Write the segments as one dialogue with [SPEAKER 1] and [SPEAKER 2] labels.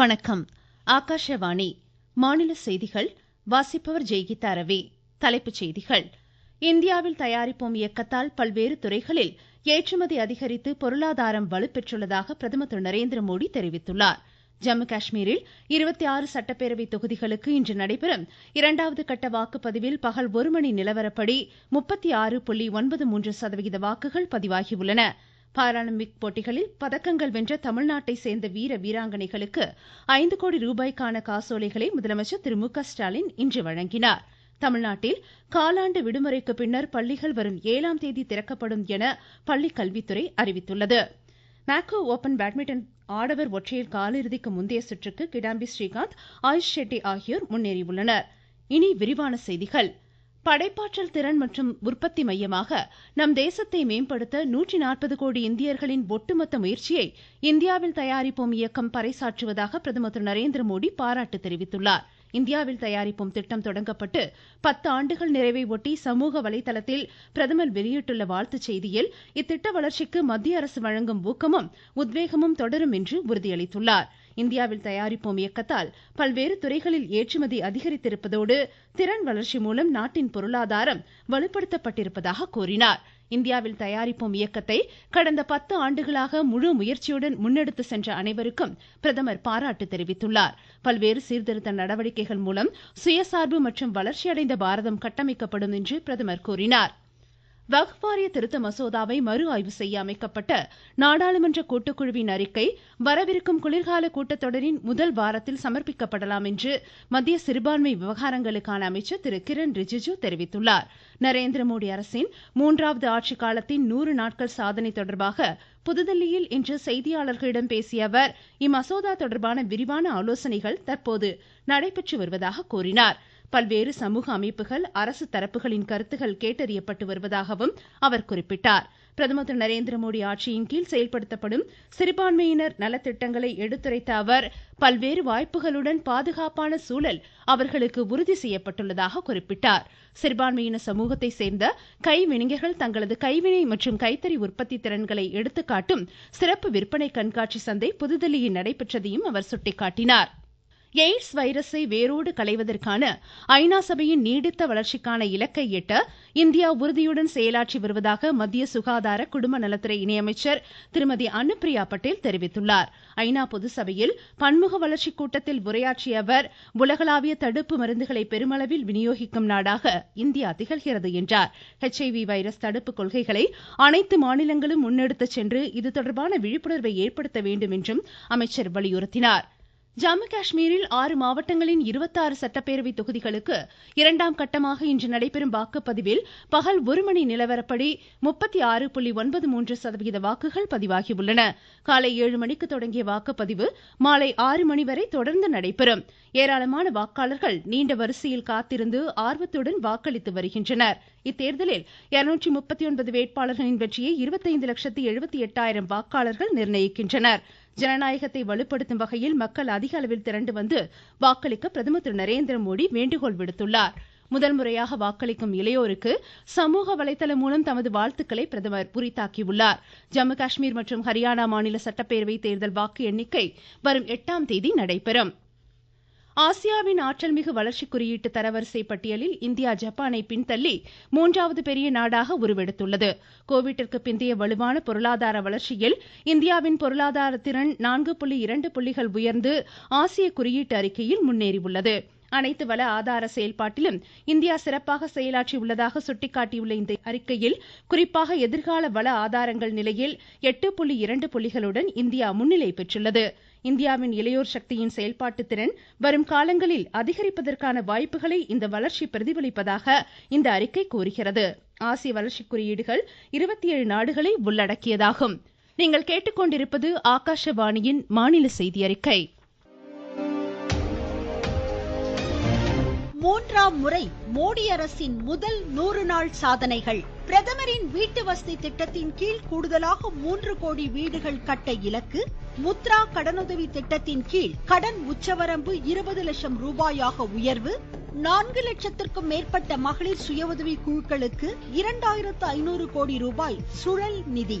[SPEAKER 1] வணக்கம் ஆகாஷவாணி மாநில செய்திகள் வாசிப்பவர் ஜெய்கிதா ரவி தலைப்புச் செய்திகள் இந்தியாவில் தயாரிப்போம் இயக்கத்தால் பல்வேறு துறைகளில் ஏற்றுமதி அதிகரித்து பொருளாதாரம் வலுப்பெற்றுள்ளதாக பிரதமர் திரு நரேந்திர மோடி தெரிவித்துள்ளார் ஜம்மு காஷ்மீரில் இருபத்தி ஆறு சட்டப்பேரவை தொகுதிகளுக்கு இன்று நடைபெறும் இரண்டாவது கட்ட வாக்குப்பதிவில் பகல் ஒரு மணி நிலவரப்படி முப்பத்தி ஆறு புள்ளி ஒன்பது மூன்று சதவிகித வாக்குகள் பதிவாகியுள்ளன பாராலிம்பிக் போட்டிகளில் பதக்கங்கள் வென்ற தமிழ்நாட்டை சேர்ந்த வீர வீராங்கனைகளுக்கு ஐந்து கோடி ரூபாய்க்கான காசோலைகளை முதலமைச்சர் திரு மு க ஸ்டாலின் இன்று வழங்கினார் தமிழ்நாட்டில் காலாண்டு விடுமுறைக்கு பின்னர் பள்ளிகள் வரும் ஏழாம் தேதி திறக்கப்படும் என பள்ளிக்கல்வித்துறை அறிவித்துள்ளது மேக்கோ ஓபன் பேட்மிண்டன் ஆடவர் ஒற்றையர் காலிறுதிக்கு முந்தைய சுற்றுக்கு கிடாம்பி ஸ்ரீகாந்த் ஆயுஷ் ஷெட்டி ஆகியோர் முன்னேறியுள்ளனர் படைப்பாற்றல் திறன் மற்றும் உற்பத்தி மையமாக நம் தேசத்தை மேம்படுத்த நூற்றி நாற்பது கோடி இந்தியர்களின் ஒட்டுமொத்த முயற்சியை இந்தியாவில் தயாரிப்போம் இயக்கம் பறைசாற்றுவதாக பிரதமர் திரு நரேந்திரமோடி பாராட்டு தெரிவித்துள்ளார் இந்தியாவில் தயாரிப்போம் திட்டம் தொடங்கப்பட்டு பத்து ஆண்டுகள் நிறைவை ஒட்டி சமூக வலைதளத்தில் பிரதமர் வெளியிட்டுள்ள வாழ்த்துச் செய்தியில் இத்திட்ட வளர்ச்சிக்கு மத்திய அரசு வழங்கும் ஊக்கமும் உத்வேகமும் தொடரும் என்று உறுதியளித்துள்ளா் இந்தியாவில் தயாரிப்போம் இயக்கத்தால் பல்வேறு துறைகளில் ஏற்றுமதி அதிகரித்திருப்பதோடு திறன் வளர்ச்சி மூலம் நாட்டின் பொருளாதாரம் வலுப்படுத்தப்பட்டிருப்பதாக கூறினார் இந்தியாவில் தயாரிப்போம் இயக்கத்தை கடந்த பத்து ஆண்டுகளாக முழு முயற்சியுடன் முன்னெடுத்து சென்ற அனைவருக்கும் பிரதமர் பாராட்டு தெரிவித்துள்ளார் பல்வேறு சீர்திருத்த நடவடிக்கைகள் மூலம் சுயசார்பு மற்றும் வளர்ச்சியடைந்த பாரதம் கட்டமைக்கப்படும் என்று பிரதமர் கூறினாா் வக்ஃப் வாரிய திருத்த மசோதாவை மறு ஆய்வு செய்ய அமைக்கப்பட்ட நாடாளுமன்ற கூட்டுக்குழுவின் அறிக்கை வரவிருக்கும் குளிர்கால கூட்டத்தொடரின் முதல் வாரத்தில் சமர்ப்பிக்கப்படலாம் என்று மத்திய சிறுபான்மை விவகாரங்களுக்கான அமைச்சர் திரு கிரண் ரிஜிஜு தெரிவித்துள்ளார் நரேந்திர மோடி அரசின் மூன்றாவது ஆட்சி காலத்தின் நூறு நாட்கள் சாதனை தொடர்பாக புதுதில்லியில் இன்று செய்தியாளர்களிடம் பேசிய அவர் இம்மசோதா தொடர்பான விரிவான ஆலோசனைகள் தற்போது நடைபெற்று வருவதாக கூறினாா் பல்வேறு சமூக அமைப்புகள் அரசு தரப்புகளின் கருத்துக்கள் கேட்டறியப்பட்டு வருவதாகவும் அவர் குறிப்பிட்டார் பிரதமர் திரு நரேந்திரமோடி ஆட்சியின் கீழ் செயல்படுத்தப்படும் சிறுபான்மையினர் நலத்திட்டங்களை எடுத்துரைத்த அவர் பல்வேறு வாய்ப்புகளுடன் பாதுகாப்பான சூழல் அவர்களுக்கு உறுதி செய்யப்பட்டுள்ளதாக குறிப்பிட்டார் சிறுபான்மையின சமூகத்தை சேர்ந்த கைவினைஞர்கள் தங்களது கைவினை மற்றும் கைத்தறி உற்பத்தி திறன்களை எடுத்துக்காட்டும் சிறப்பு விற்பனை கண்காட்சி சந்தை புதுதில்லியில் நடைபெற்றதையும் அவர் சுட்டிக்காட்டினாா் எய்ட்ஸ் வைரஸை வேரோடு களைவதற்கான ஐநா சபையின் நீடித்த வளர்ச்சிக்கான இலக்கை எட்ட இந்தியா உறுதியுடன் செயலாற்றி வருவதாக மத்திய சுகாதார குடும்ப நலத்துறை இணையமைச்சர் திருமதி அனுப்பிரியா பட்டேல் தெரிவித்துள்ளார் ஐநா பொது சபையில் பன்முக வளர்ச்சி கூட்டத்தில் உரையாற்றிய அவர் உலகளாவிய தடுப்பு மருந்துகளை பெருமளவில் விநியோகிக்கும் நாடாக இந்தியா திகழ்கிறது என்றார் ஹெச்ஐவி வைரஸ் தடுப்பு கொள்கைகளை அனைத்து மாநிலங்களும் முன்னெடுத்துச் சென்று இது தொடர்பான விழிப்புணர்வை ஏற்படுத்த வேண்டும் என்றும் அமைச்சர் வலியுறுத்தினாா் ஜம்மு காஷ்மீரில் ஆறு மாவட்டங்களின் இருபத்தாறு சட்டப்பேரவை தொகுதிகளுக்கு இரண்டாம் கட்டமாக இன்று நடைபெறும் வாக்குப்பதிவில் பகல் ஒரு மணி நிலவரப்படி முப்பத்தி ஆறு புள்ளி ஒன்பது மூன்று வாக்குகள் பதிவாகியுள்ளன காலை ஏழு மணிக்கு தொடங்கிய வாக்குப்பதிவு மாலை ஆறு மணி வரை தொடர்ந்து நடைபெறும் ஏராளமான வாக்காளர்கள் நீண்ட வரிசையில் காத்திருந்து ஆர்வத்துடன் வாக்களித்து வருகின்றனா் இத்தேர்தலில் இருநூற்றி முப்பத்தி ஒன்பது வேட்பாளர்களின் வெற்றியை வாக்காளர்கள் நிர்ணயிக்கின்றனர் ஜனநாயகத்தை வலுப்படுத்தும் வகையில் மக்கள் அதிக அளவில் திரண்டு வந்து வாக்களிக்க பிரதமர் திரு நரேந்திரமோடி வேண்டுகோள் விடுத்துள்ளார் முறையாக வாக்களிக்கும் இளையோருக்கு சமூக வலைதளம் மூலம் தமது வாழ்த்துக்களை பிரதமர் உரித்தாக்கியுள்ளார் ஜம்மு காஷ்மீர் மற்றும் ஹரியானா மாநில சட்டப்பேரவை தேர்தல் வாக்கு எண்ணிக்கை வரும் எட்டாம் தேதி நடைபெறும் ஆசியாவின் ஆற்றல்மிகு வளர்ச்சி குறியீட்டு தரவரிசை பட்டியலில் இந்தியா ஜப்பானை பின்தள்ளி மூன்றாவது பெரிய நாடாக உருவெடுத்துள்ளது கோவிட்டிற்கு பிந்தைய வலுவான பொருளாதார வளர்ச்சியில் இந்தியாவின் பொருளாதார திறன் நான்கு புள்ளி இரண்டு புள்ளிகள் உயர்ந்து ஆசிய குறியீட்டு அறிக்கையில் முன்னேறியுள்ளது அனைத்து வள ஆதார செயல்பாட்டிலும் இந்தியா சிறப்பாக செயலாற்றி உள்ளதாக சுட்டிக்காட்டியுள்ள இந்த அறிக்கையில் குறிப்பாக எதிர்கால வள ஆதாரங்கள் நிலையில் எட்டு புள்ளி இரண்டு புள்ளிகளுடன் இந்தியா முன்னிலை பெற்றுள்ளது இந்தியாவின் இளையோர் சக்தியின் செயல்பாட்டு திறன் வரும் காலங்களில் அதிகரிப்பதற்கான வாய்ப்புகளை இந்த வளர்ச்சி பிரதிபலிப்பதாக இந்த அறிக்கை கூறுகிறது ஆசிய வளர்ச்சி குறியீடுகள் இருபத்தி ஏழு நாடுகளை உள்ளடக்கியதாகும் நீங்கள் கேட்டுக்கொண்டிருப்பது ஆகாஷவாணியின் மாநில செய்தி அறிக்கை மூன்றாம் முறை மோடி அரசின் முதல் நூறு நாள் சாதனைகள் பிரதமரின் வீட்டு வசதி திட்டத்தின் கீழ் கூடுதலாக மூன்று கோடி வீடுகள் கட்ட இலக்கு முத்ரா கடனுதவி திட்டத்தின் கீழ் கடன் உச்சவரம்பு இருபது லட்சம் ரூபாயாக உயர்வு நான்கு லட்சத்திற்கும் மேற்பட்ட மகளிர் சுய உதவி குழுக்களுக்கு இரண்டாயிரத்து ஐநூறு கோடி ரூபாய் சுழல் நிதி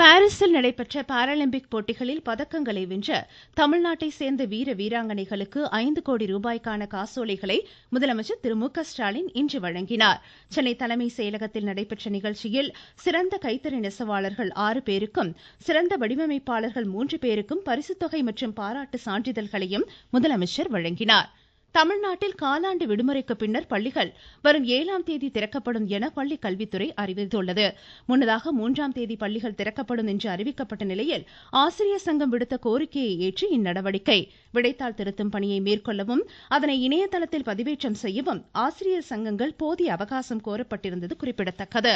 [SPEAKER 1] பாரிஸில் நடைபெற்ற பாராலிம்பிக் போட்டிகளில் பதக்கங்களை வென்ற தமிழ்நாட்டை சேர்ந்த வீர வீராங்கனைகளுக்கு ஐந்து கோடி ரூபாய்க்கான காசோலைகளை முதலமைச்சர் திரு மு க ஸ்டாலின் இன்று வழங்கினார் சென்னை தலைமை செயலகத்தில் நடைபெற்ற நிகழ்ச்சியில் சிறந்த கைத்தறி நெசவாளர்கள் ஆறு பேருக்கும் சிறந்த வடிவமைப்பாளர்கள் மூன்று பேருக்கும் பரிசுத்தொகை மற்றும் பாராட்டு சான்றிதழ்களையும் முதலமைச்சர் வழங்கினாா் தமிழ்நாட்டில் காலாண்டு விடுமுறைக்கு பின்னர் பள்ளிகள் வரும் ஏழாம் தேதி திறக்கப்படும் என கல்வித்துறை அறிவித்துள்ளது முன்னதாக மூன்றாம் தேதி பள்ளிகள் திறக்கப்படும் என்று அறிவிக்கப்பட்ட நிலையில் ஆசிரியர் சங்கம் விடுத்த கோரிக்கையை ஏற்று இந்நடவடிக்கை விடைத்தாள் திருத்தும் பணியை மேற்கொள்ளவும் அதனை இணையதளத்தில் பதிவேற்றம் செய்யவும் ஆசிரியர் சங்கங்கள் போதிய அவகாசம் கோரப்பட்டிருந்தது குறிப்பிடத்தக்கது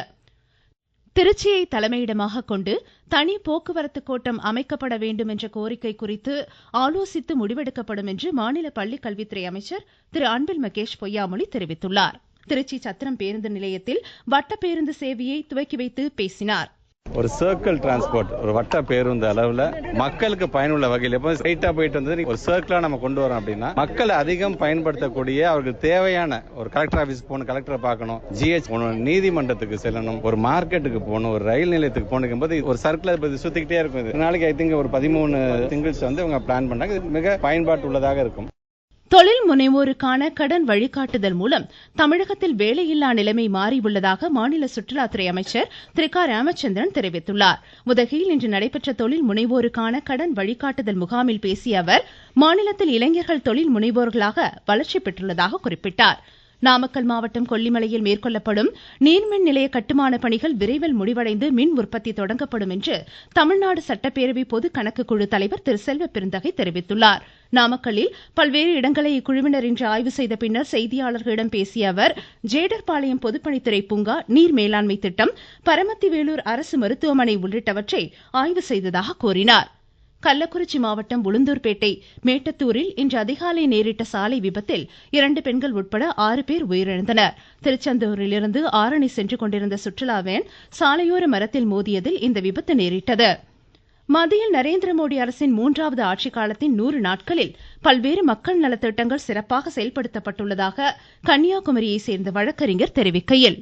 [SPEAKER 1] திருச்சியை தலைமையிடமாக கொண்டு தனி போக்குவரத்து கோட்டம் அமைக்கப்பட வேண்டும் என்ற கோரிக்கை குறித்து ஆலோசித்து முடிவெடுக்கப்படும் என்று மாநில பள்ளிக்கல்வித்துறை அமைச்சர் திரு அன்பில் மகேஷ் பொய்யாமொழி தெரிவித்துள்ளார் திருச்சி சத்திரம் பேருந்து நிலையத்தில் வட்ட பேருந்து சேவையை துவக்கி வைத்து பேசினாா் ஒரு சர்க்கிள் டிரான்ஸ்போர்ட் ஒரு வட்ட பேருந்து அளவில் மக்களுக்கு பயனுள்ள வகையில் எப்போ ஸ்ட்ரைட்டாக போயிட்டு வந்து ஒரு சர்க்கிளா நம்ம கொண்டு வரோம் அப்படின்னா மக்கள் அதிகம் பயன்படுத்தக்கூடிய அவருக்கு தேவையான ஒரு கலெக்டர் ஆஃபீஸ் போகணும் கலெக்டரை பார்க்கணும் ஜிஹெச் போகணும் நீதிமன்றத்துக்கு செல்லணும் ஒரு மார்க்கெட்டுக்கு போகணும் ஒரு ரயில் நிலையத்துக்கு போகணும் போது ஒரு சர்க்கிளை பற்றி இருக்கும் இது நாளைக்கு ஐ திங்க் ஒரு பதிமூணு திங்கிள்ஸ் வந்து அவங்க பிளான் பண்ணாங்க மிக பயன்பாட்டு உள்ளதாக இருக்கும் தொழில் முனைவோருக்கான கடன் வழிகாட்டுதல் மூலம் தமிழகத்தில் வேலையில்லா நிலைமை மாறியுள்ளதாக மாநில சுற்றுலாத்துறை அமைச்சர் திரு க ராமச்சந்திரன் தெரிவித்துள்ளார் உதகையில் இன்று நடைபெற்ற தொழில் முனைவோருக்கான கடன் வழிகாட்டுதல் முகாமில் பேசிய அவர் மாநிலத்தில் இளைஞர்கள் தொழில் முனைவோர்களாக வளர்ச்சி பெற்றுள்ளதாக குறிப்பிட்டார் நாமக்கல் மாவட்டம் கொல்லிமலையில் மேற்கொள்ளப்படும் நீர்மின் நிலைய கட்டுமான பணிகள் விரைவில் முடிவடைந்து மின் உற்பத்தி தொடங்கப்படும் என்று தமிழ்நாடு சட்டப்பேரவை பொது கணக்கு குழு தலைவர் திரு செல்வ பெருந்தகை தெரிவித்துள்ளார் நாமக்கல்லில் பல்வேறு இடங்களை இக்குழுவினர் இன்று ஆய்வு செய்த பின்னர் செய்தியாளர்களிடம் பேசிய அவர் ஜேடர்பாளையம் பொதுப்பணித்துறை பூங்கா நீர் மேலாண்மை திட்டம் பரமத்தி வேலூர் அரசு மருத்துவமனை உள்ளிட்டவற்றை ஆய்வு செய்ததாக கூறினார் கள்ளக்குறிச்சி மாவட்டம் உளுந்தூர்பேட்டை மேட்டத்தூரில் இன்று அதிகாலை நேரிட்ட சாலை விபத்தில் இரண்டு பெண்கள் உட்பட ஆறு பேர் உயிரிழந்தனர் திருச்செந்தூரிலிருந்து ஆரணி சென்று கொண்டிருந்த சுற்றுலா வேன் சாலையோர மரத்தில் மோதியதில் இந்த விபத்து நேரிட்டது மத்தியில் நரேந்திரமோடி அரசின் மூன்றாவது ஆட்சிக்காலத்தின் நூறு நாட்களில் பல்வேறு மக்கள் நலத்திட்டங்கள் சிறப்பாக செயல்படுத்தப்பட்டுள்ளதாக கன்னியாகுமரியை சேர்ந்த வழக்கறிஞர் தெரிவிக்கையில்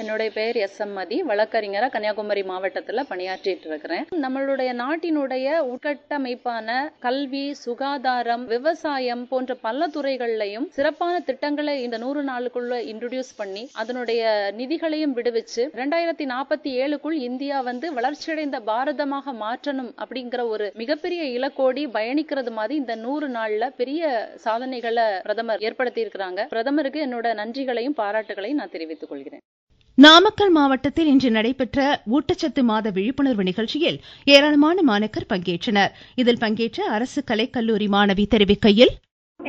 [SPEAKER 1] என்னுடைய பெயர் எஸ் எம் மதி வழக்கறிஞராக கன்னியாகுமரி மாவட்டத்தில் பணியாற்றிட்டு இருக்கிறேன் நம்மளுடைய நாட்டினுடைய உட்கட்டமைப்பான கல்வி சுகாதாரம் விவசாயம் போன்ற பல துறைகள்லையும் சிறப்பான திட்டங்களை இந்த நூறு நாளுக்குள்ள இன்ட்ரடியூஸ் பண்ணி அதனுடைய நிதிகளையும் விடுவிச்சு ரெண்டாயிரத்தி நாற்பத்தி ஏழுக்குள் இந்தியா வந்து வளர்ச்சியடைந்த பாரதமாக மாற்றணும் அப்படிங்கிற ஒரு மிகப்பெரிய இலக்கோடி பயணிக்கிறது மாதிரி இந்த நூறு நாள்ல பெரிய சாதனைகளை பிரதமர் ஏற்படுத்தி இருக்கிறாங்க பிரதமருக்கு என்னோட நன்றிகளையும் பாராட்டுகளையும் நான் தெரிவித்துக் கொள்கிறேன் நாமக்கல் மாவட்டத்தில் இன்று நடைபெற்ற ஊட்டச்சத்து மாத விழிப்புணர்வு நிகழ்ச்சியில் ஏராளமான மாணாக்கர் பங்கேற்றனர் இதில் பங்கேற்ற அரசு கலைக்கல்லூரி மாணவி தெரிவிக்கையில்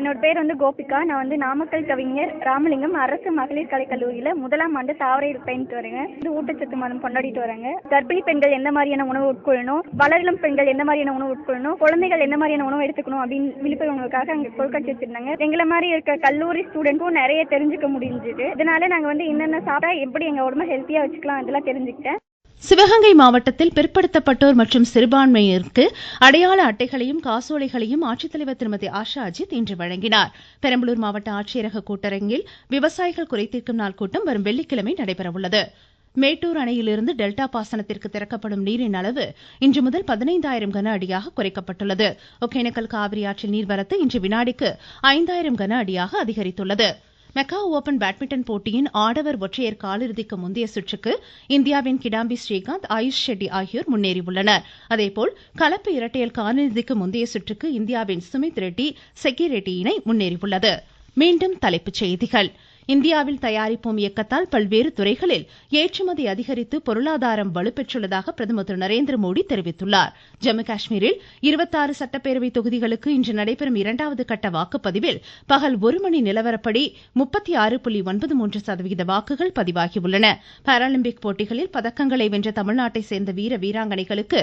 [SPEAKER 1] என்னோட பேர் வந்து கோபிகா நான் வந்து நாமக்கல் கவிஞர் ராமலிங்கம் அரசு மகளிர் கலை கல்லூரியில முதலாம் ஆண்டு தாவரையில் பயணித்து வரேங்க இந்த ஊட்டச்சத்து மாதம் கொண்டாடிட்டு வரேங்க கர்ப்பிணி பெண்கள் எந்த மாதிரியான உணவு உட்கொள்ளணும் வளரிளம் பெண்கள் எந்த மாதிரியான உணவு உட்கொள்ளணும் குழந்தைகள் எந்த மாதிரியான உணவு எடுத்துக்கணும் அப்படின்னு விழிப்புணர்வுக்காக அங்கே பொருட்காட்சி வச்சிருந்தாங்க எங்களை மாதிரி இருக்க கல்லூரி ஸ்டூடெண்ட்டும் நிறைய தெரிஞ்சுக்க முடிஞ்சது இதனால நாங்கள் வந்து என்னென்ன சாப்பிட்டா எப்படி எங்கள் உடம்ப ஹெல்த்தியாக வச்சுக்கலாம் அதெல்லாம் தெரிஞ்சுக்கிட்டேன் சிவகங்கை மாவட்டத்தில் பிற்படுத்தப்பட்டோர் மற்றும் சிறுபான்மையினருக்கு அடையாள அட்டைகளையும் காசோலைகளையும் ஆட்சித்தலைவர் திருமதி ஆஷா அஜித் இன்று வழங்கினார் பெரம்பலூர் மாவட்ட ஆட்சியரக கூட்டரங்கில் விவசாயிகள் குறைதீர்க்கும் நாள் கூட்டம் வரும் வெள்ளிக்கிழமை நடைபெறவுள்ளது மேட்டூர் அணையிலிருந்து டெல்டா பாசனத்திற்கு திறக்கப்படும் நீரின் அளவு இன்று முதல் பதினைந்தாயிரம் கன அடியாக குறைக்கப்பட்டுள்ளது ஒகேனக்கல் காவிரி ஆற்றில் நீர்வரத்து இன்று வினாடிக்கு ஐந்தாயிரம் கன அடியாக அதிகரித்துள்ளது மெக்காவ் ஓபன் பேட்மிண்டன் போட்டியின் ஆடவர் ஒற்றையர் காலிறுதிக்கு முந்தைய சுற்றுக்கு இந்தியாவின் கிடாம்பி ஸ்ரீகாந்த் ஆயுஷ் ஷெட்டி ஆகியோர் முன்னேறியுள்ளனர் அதேபோல் கலப்பு இரட்டையர் காலிறுதிக்கு முந்தைய சுற்றுக்கு இந்தியாவின் சுமித் ரெட்டி செக்கி ரெட்டி இணை முன்னேறியுள்ளது இந்தியாவில் தயாரிப்போம் இயக்கத்தால் பல்வேறு துறைகளில் ஏற்றுமதி அதிகரித்து பொருளாதாரம் வலுப்பெற்றுள்ளதாக பிரதமர் திரு நரேந்திரமோடி தெரிவித்துள்ளார் ஜம்மு காஷ்மீரில் இருபத்தாறு சட்டப்பேரவை தொகுதிகளுக்கு இன்று நடைபெறும் இரண்டாவது கட்ட வாக்குப்பதிவில் பகல் ஒரு மணி நிலவரப்படி வாக்குகள் பதிவாகியுள்ளன பாராலிம்பிக் போட்டிகளில் பதக்கங்களை வென்ற தமிழ்நாட்டை சேர்ந்த வீர வீராங்கனைகளுக்கு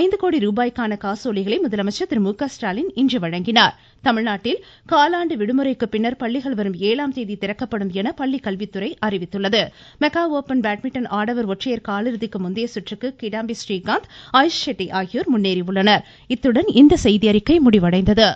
[SPEAKER 1] ஐந்து கோடி ரூபாய்க்கான காசோலைகளை முதலமைச்சர் திரு மு க ஸ்டாலின் இன்று வழங்கினார் தமிழ்நாட்டில் காலாண்டு விடுமுறைக்கு பின்னர் பள்ளிகள் வரும் ஏழாம் தேதி திறக்கப்படும் நடத்தப்படும் என பள்ளிக்கல்வித்துறை அறிவித்துள்ளது மெகா ஓபன் பேட்மிண்டன் ஆடவர் ஒற்றையர் காலிறுதிக்கு முந்தைய சுற்றுக்கு கிடாம்பி ஸ்ரீகாந்த் ஆயுஷ் ஷெட்டி ஆகியோர் முன்னேறியுள்ளனர் இத்துடன் இந்த செய்தியறிக்கை முடிவடைந்தது